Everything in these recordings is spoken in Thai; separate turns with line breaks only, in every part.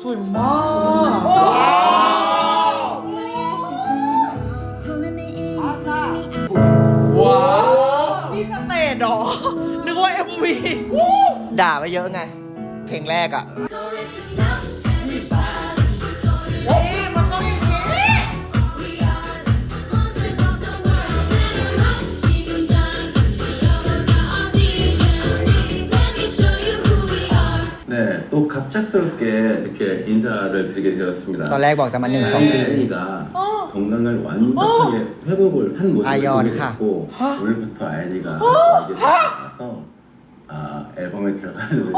สวยมากว้าวนี่สเตจเหรอ นึกว่า MV
ด่าไปเยอะไง เพลงแรกอะ
갑작스럽게 이렇게 인사를 드리게 되었습니다.
ตอนแรกบอกจะมาหนึ่งสองปี
아이가 건강을 완벽하게 회복을 한 모습을
아연,
보게
가.
됐고 오늘부터 아연이가 이제 나서 아, 앨범에 들어가는 노래를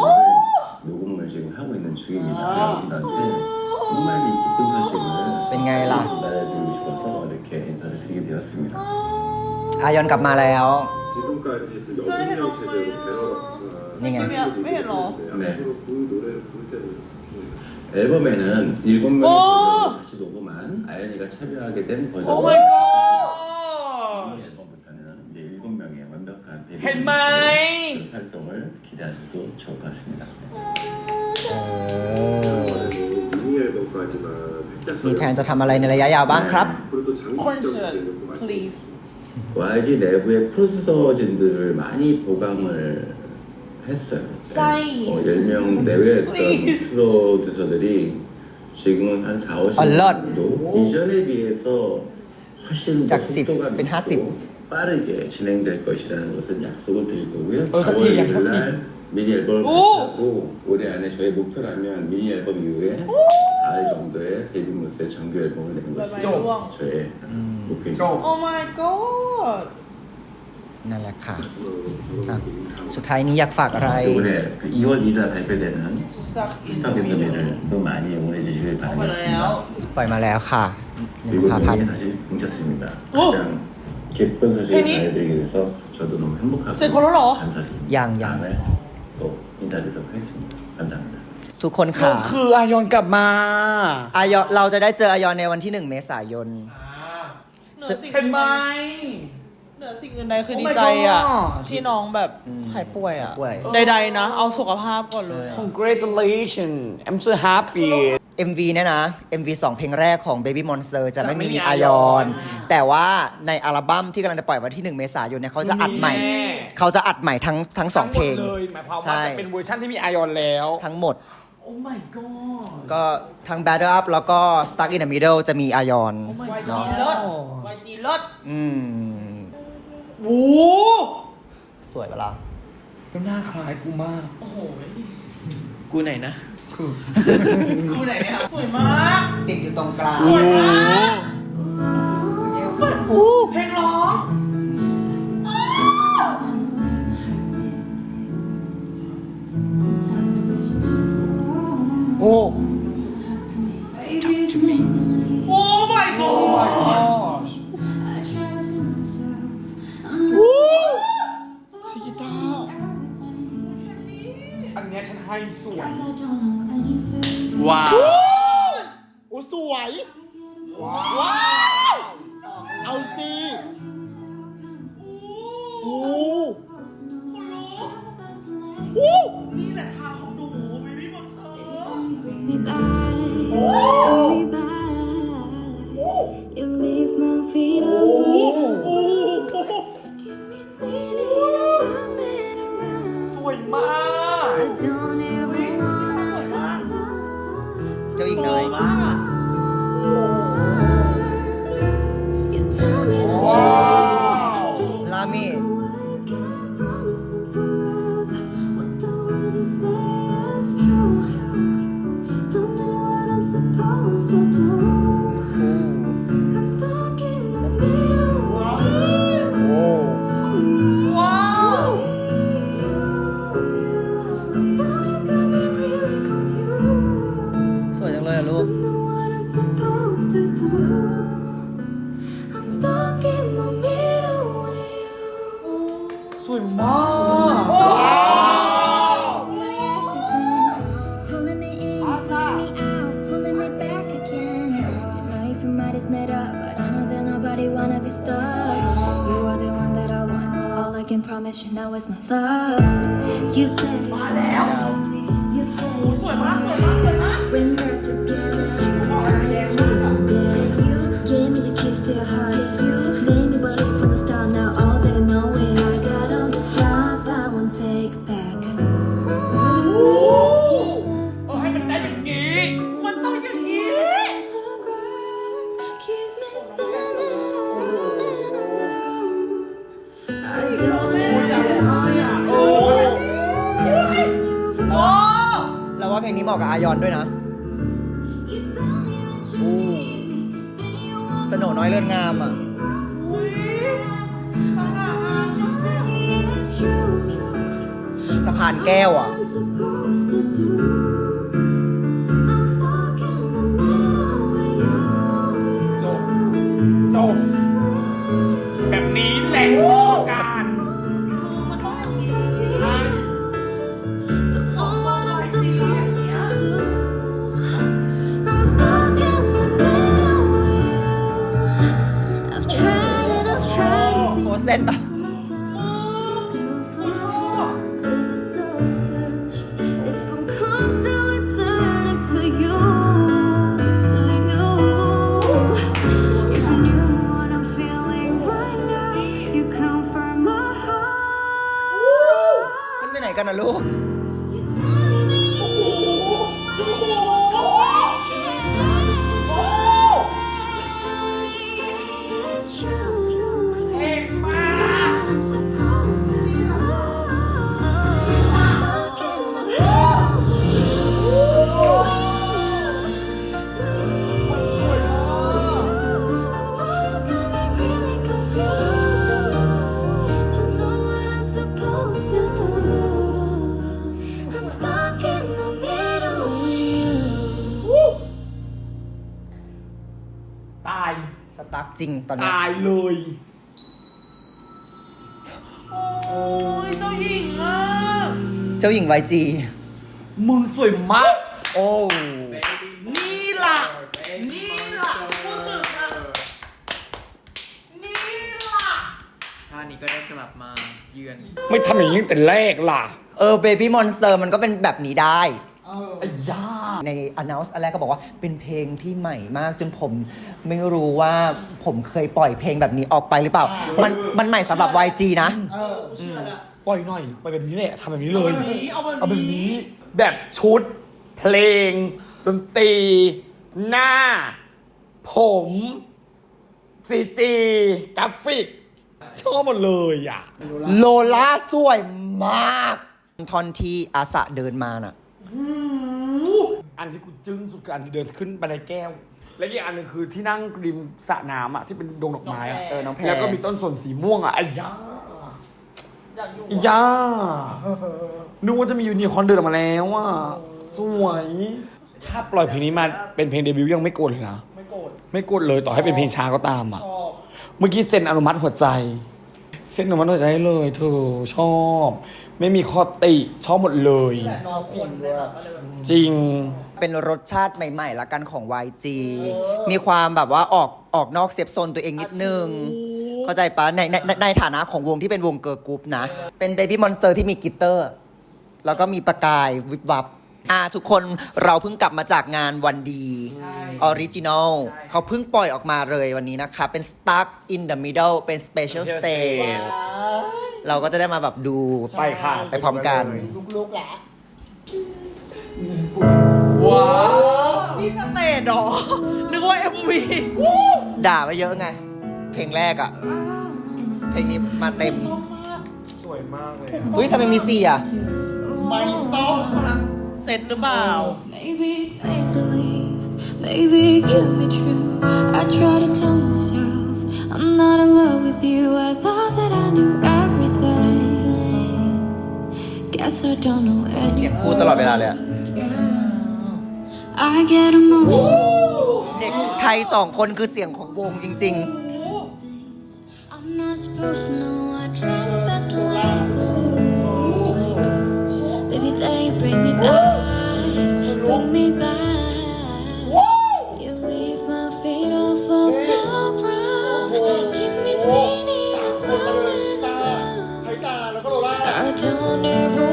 녹음을 지금 하고 있는 중입니다. 여러분들한테 정말 이 기쁜 소식을
เป็นไงล่ะ
전달해드리고 싶어서 이렇게 인사를 드리게 되었습니다.
อายอนกลับมาแล้ว
지금까지 그 여성형 체제로 데려 가
네.
왜 이러?
네.
앞으로 그 노래를 부를 때는
앨범에는 일곱
오!
명의 다시 녹음한 아연이가 참여하게 된 버전.
오 마이 갓
이 앨범부터는 이제 일곱 명의 완벽한 데뷔
헬마이!
활동을 기대하셔도 좋을 것 같습니다.
เออ
미니 앨범까지만 살짝
มีแผนจะทำอะไรในระยะยาวบ้างครับ
앞으로 또 장기적인
콘서트
계획도 말씀
please
YG 내부의 프로듀서진들을 많이 보강을 했어요.
싸이.
어, 10명 내외의 어떤
Please.
프로듀서들이 지금은 한 4, 50명
얼럿.
정도 이전에 비해서 훨씬
더빈 하십.
높고 빠르게 진행될 것이라는 것은 약속을 드릴 거고요.
어, 사티,
4월
약, 사티.
날 미니 앨범을
오!
발표하고 올해 안에 저희 목표라면 미니 앨범 이후에 4일 정도의 데뷔 무대 정규 앨범을 내는 것이
좀.
저의
음.
목표입니다.
oh my god
นั่นแหละค่ะ
앞으로
아.
좀
สุดท้ายนี้อยากฝากอะไร
이번에 그 2월 1일 날 발표되는
stuck in
스타
the middle
밴드를 또 많이 응원해 주시길
ออกมาแล้ว
바라겠습니다.
ปล่อยมาแล้วค่ะหนึ่ง
그리고
พาพัน
명예 사실 뭉쳤습니다.
오!
가장 기쁜 소식을
팬이?
전해드리게 돼서 저도 너무 행복하고
제 걸어라.
감사드립니다.
양, 양.
다음에 또 인사드리도록 하겠습니다. 감사합니다.
ทุกคนค่ะ
คืออายอนกลับมา
อายอนเราจะได้เจออายอนในวันที่หนึ่งเมษายน
เห็นไหม เหนือสิ่งอื่นใดคือ
Oh
ดี
my
ใจอะ
God
ที่น้องแบบ
อืม
หายป่วยอะ
หายป่วย
ใดๆนะ เอาสุขภาพก่อนเลย
Congratulations I'm so happy
MV เนี่ยนะ MV 2 เพลงแรกของ Baby Monster จะไม่
จะไม่
มี
มี
อา
อายย
อ
อนน
แต่ว่าในอัลบั้มที่กำลังจะปล่อยวันที่ 1 เมษายนเนี่ยเขาจะอัดใหม่
มีแน่
เขาจะอัดใหม่ทั้งทั้งสองเพลง
ทั้หมดเลยหมายความ
ใช่
ว่าจะเป็นเวอร์ชันที่มีอายอนแล้ว
ทั้งหมด
Oh my god
ก็ทั้ง Battle Up แล้วก็ Stuck in the Middle จะมีอายอน
YG เลิศ YG เลิศ
อืม
โอ้
สวยเวลา
ก็น่าคล้ายกูมาก
โห
กูไหนนะ
คู่ไหนเนี่ยสวยมาก
ติดอยู่ตรงกลาง
สวยมาก อั
นเนี้ยฉันให้สวย
ว้าว
โอ้สวย
ว้าว กั
นนะลูก จริงตอนนี้
ตายเลย
โอ้ยเจ้าหญิงอะ
เจ้าหญิงไวจี
มึงสวยมาก
โอ้
นี่ล่ะ นี่ล่ะพูดถึงอะนี่ล่ะ
ท่านี้ก็ได้กลับมาเยือน
ไม่ทำอย่างนี้ตั้งแต่แรกล่ะ
เออเบบี้มอนสเตอร์มันก็เป็นแบบนี้ได้
ไอ้ย่า
ใน announce อันแรกก็บอกว่าเป็นเพลงที่ใหม่มากจนผมไม่รู้ว่าผมเคยปล่อยเพลงแบบนี้ออกไปหรือเปล่า มันมันใหม่สำหรับ YG นะ
ปล่อยหน่อยไปแบบนี้แหละทำแบบนี้เลย
เอาแบบนี้เอาแบบนี้
เอาแบบนี้ แบบชุด เพลง ดนตรี หน้า ผมซีจีกราฟิกชอบหมดเลยอะ
โลล่าสวยมากท่อนที่อาสะเดินมาน่ะ
อันที่กูจึ้งสุดคืออันที่เดินขึ้นบันไดแก้ว และอีกอันหนึงคือที่นั่งริมสระน้ำอะที่เป็นดงดอกไม้อะ
เออน้องแพร
แล้วก็มีต้นสนสีม่วงอะไอ้ย่า
อยากอยู่
ไอ้ย่านึกว่าจะมียูนิคอร์นเดินออกมาแล้วอะสวยถ้าปล่อยเพลงนี้มาเป็นเพลงเดบิวต์ยังไม่โกรธเลยนะ
ไม่โกรธ
ไม่โกรธเลยต่อให้เป็นเพลงช้าก็ตามอะ
ชอบ
เมื่อกี้เซ็นอนุมัติหัวใจ เซ็นอนุมัติหัวใจให้เลยเธอชอบ ไม่มีข้อติชอบหมดเลย
แต่น้องคนด้วยก็เลยแบบ
จริง
เป็นรสชาติใหม่ๆละกันของ YG มีความแบบว่าออกออกนอกเซฟโซนตัวเองนิดนึง เข้าใจปะในในในในฐานะของวงที่เป็นวงเกิร์ลกรุ๊ปนะ เป็นเบบี้มอนสเตอร์ที่มีกลิตเตอร์ แล้วก็มีประกายวิบวับ อ่าทุกคนเราเพิ่งกลับมาจากงานวันดีออริจินอลเขาเพิ่งปล่อยออกมาเลยวันนี้นะคะ เป็น Stuck in the Middle เป็น Special Stage เราก็จะได้มาแบบดู
ไปค่ะ
ไปพร้อมกัน
ลูกๆแหละ
ว้าวนี่สเตจเหรอ นึกว่า MV
ด่าไปเยอะไง เพลงแรกอะเพลงนี้มาเต็ม
สวยมากเลย
อุ้ยทำไมมีสี่อะ
ไม่ต้อง
เซตหรือเปล่า
Maybe it's make believe, maybe it can be true. I try to tell myself I'm not in love with you. I thought that I knew everything. Guess I don't know
เสียง
anything.
พูดตลอดเวลาเลยอะ
I get emotional.
เด็กไทยสองคนคือเสียงของวงจริง
I'm not supposed to know. I try my best to let it go. Let go. Baby, they bring me back, bring me back. You leave my feet off of the ground, keep me spinning around and around.
ให้ตาแล้วก็โลล่า
I don't ever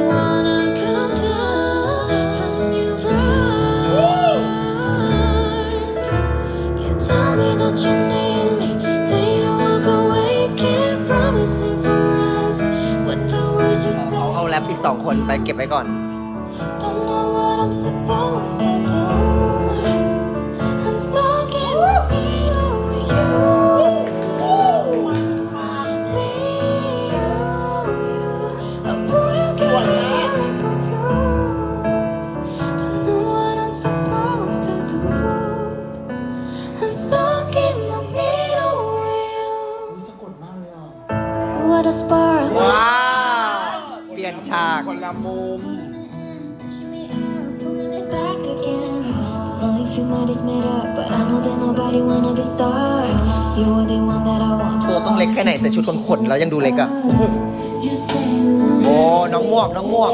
อาเอาแรปอีกสองคนไปเก็บไว้ก่อน
don't know what I'm supposed to do.
One that I wanted.
ตัวต้องเล็กแค่ไหนใส่ชุดคนขนๆแล้วยังดูเล็กอะ
You say you want
โอ้ น้องม่วง น้องม่วง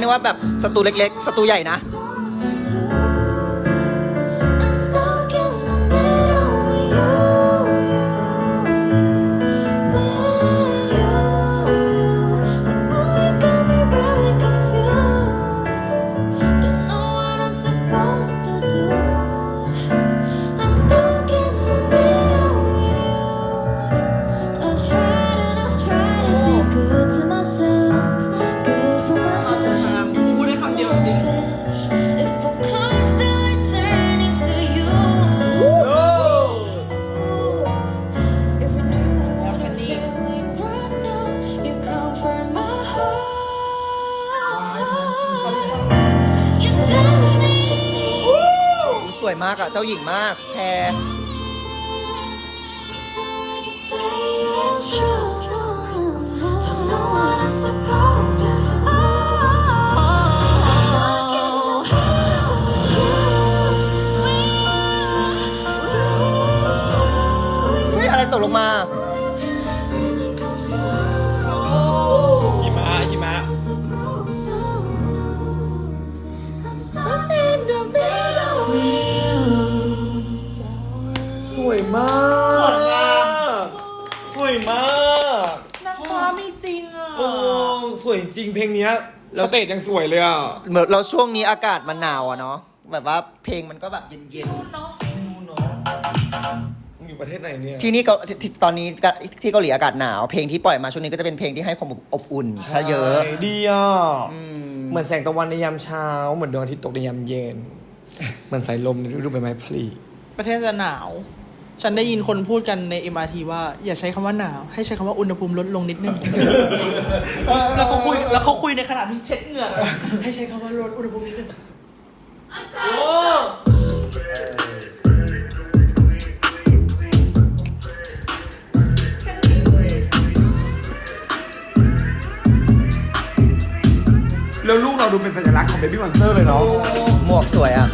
นึกว่าแบบศัตรูเล็กๆศัตรูใหญ่นะ
จ้า
หญิงมากแพรเฮ้ยอะไรตกลงมา
สวยมาก สวยมาก
นางฟ้ามีจริงอะ
โอ้สวยจริงเพลงเนี้ยสเตจยังสวยเลยอะ
เหมือนเราช่วงนี้อากาศมันหนาวอะเนาะแบบว่าเพลงมันก็แบบเย็น
เนาะ
อยู่ประเทศไหนเนี่ย
ๆที่นี่เกาที่ที่ตอนนี้ก็ที่เกาหลีอากาศหนาว เพลงที่ปล่อยมาช่วงนี้ก็จะเป็นเพลงที่ให้ความอบอุ่นซะเยอะ
ใช่ดีอะเหมือนแสงตะวันในยามเช้า เหมือนดวงอาทิตย์ตกในยามเย็น เหมือนสายลมในฤดูใบไม้ผลิ
ประเทศจะหนาว ฉันได้ยินคนพูดกันใน MRT ว่า อย่าใช้คำว่าหนาว ให้ใช้คำว่าอุณหภูมิลดลงนิดนึง แล้วเขาคุยแล้วเขาคุยในขณะที่เช็ดเหงื่อกันให้ใช้คำว่าลดอุณหภูมินิดนึงโอ้
แล้วลูกเราดูเป็นสัญลักษณ์ของเบบี้มอนสเตอร์เลยเนาะ
หมวกสวยอะ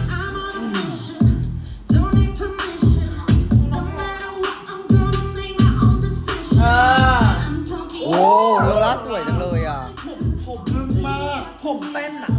ผมเ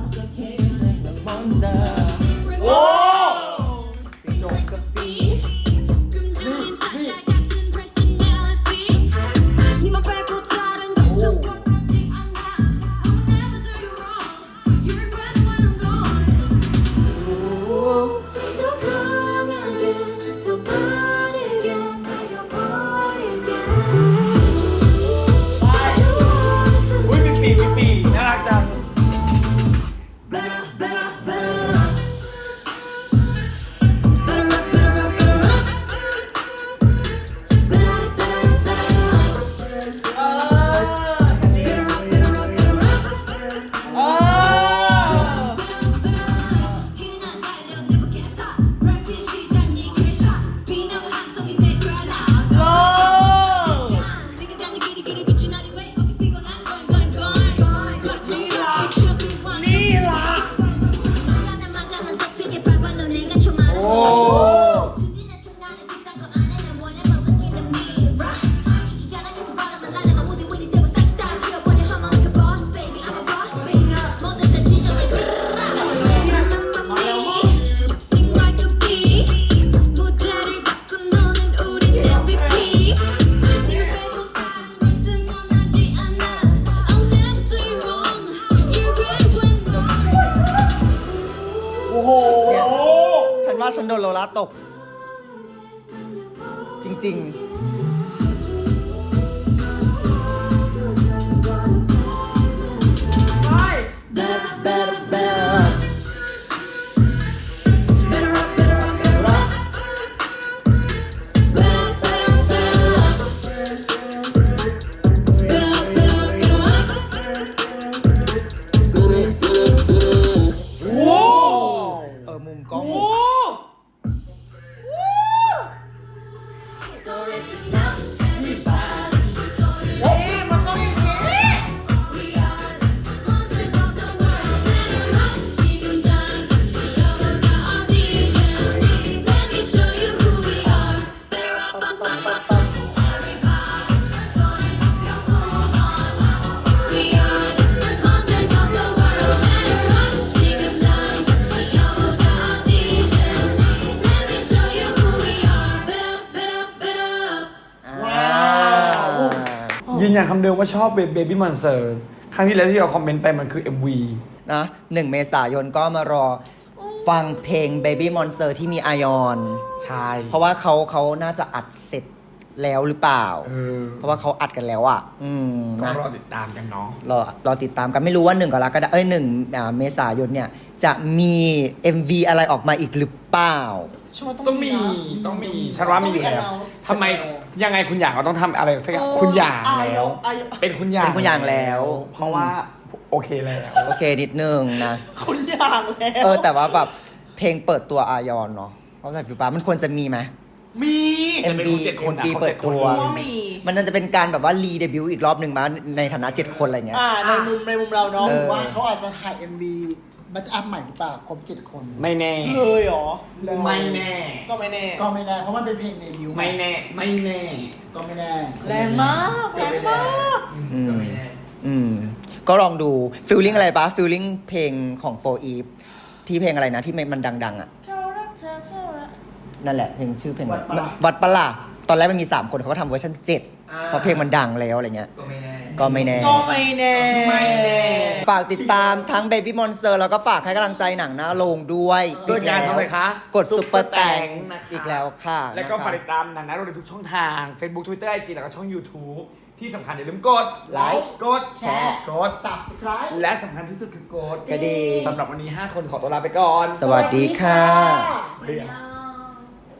น
โด
นโลล่าตก จริงๆ better better better
Better up, better
ยืนยันคำเดิมว่าชอบเบบี้มอนสเตอร์ครั้งที่แล้วที่เราคอมเมนต์ไปมันคือ MV
นะหนึ่งเมษายนก็มารอฟังเพลง Baby Monster ที่มีอายอน
ใช่
เพราะว่าเขาเขาน่าจะอัดเสร็จแล้วหรือเปล่า
เออ
เพราะว่าเขาอัดกันแล้วอะ อืม
ก็
นะ
รอติดตามกันเนาะ
รอรอติดตามกันไม่รู้ว่าหนึ่งกรกฎาเอ้ยหนึ่งอ่าเมษายนเนี่ย จะมี MV อะไรออกมาอีกหรือเปล่า
ฉันว่า
ต้องมี
นะ
ต้องมีฉันว่ามีอยู่แล้ว
ต้องมี announce
ทำไม ยังไงคุณหยางก็ต้องทำอะไรสักอย่างคุณหยางแล้ว
อาย
เป็นคุณหยาง
เป็นคุณหยางแล้ว
เพราะว่าโอเคแล้ว
โอเคนิดนึงนะ
คุณอย่างแล้ว
เออ แต่ว่าแบบเพลงเปิดตัวอายอนเนาะเขาใส่ฟิวป้ามันควรจะมีไหม
มี
แต่เป็นคนเจ็ดคนอะ
MV
เขา
เปิ
เจ็
ด
ด
ตั
คน
ว
ว่ามี
มันน่าจะเป็นการแบบว่ารีเดบิวต์อีกรอบหนึ่งมาในฐานะเจ็ดคนอะไรเงี้ย
อ่าในมุมในมุมเราเนาะ
เออ
ว่าเขาอาจจะถ่าย MV บัตอัพใหม่หรือเปล่าครบเจ็ดคน
ไม่แน่
เลยเหรอ
ไม่แน่
ก็ไม่แน่
ก็ไม่แน่เพราะมันเป็นเพลงเดบิวต์
ไม่แน่ ไม่แน่
ก็ไม่แน่
แรงมากแรงมาก
อืมอืม ก็ลองดูฟิลลิ่งอะไรปะฟิลลิ่งเพลงของโฟอีฟที่เพลงอะไรนะ ที่มันดัง ๆ อะ
เขารักเธอเท่าไร
นั่นแหละเพลงชื่อเพลง
วัดปะล่ะ
วัดปะล่ะตอนแรกมันมี 3 คนเขาก็ทำเวอร์ชัน7เพราะเพลงมันดังแล้วอะไรเงี้ย
ก็ไม่แน่
ก็ไม่แน่
ก็ไม่แน่
ไม่แน่
ฝากติดตามทั้ง Baby Monster แล้วก็ฝากให้กำลังใจหนังหน้าโรงด้วย
ด้วยการทำอะไรคะ
กดซุปเปอร์แตง
Super Thanks นะคะ
อีกแล้วค่ะ
แล้วก็
นะคะ
ฝากติดตามหนังนะเราในทุกช่องทาง Facebook Twitter IG แล้วก็ช่อง YouTube ที่สำคัญอย่าลืมกด
ไลค์
กด
แชร์
กด
subscribe
และสำคัญที่สุดคือกด
กระดิ่ง
สำหรับวันนี้ 5 คนขอตัวลาไปก่อน
สวัสดีค่ะ
เรียน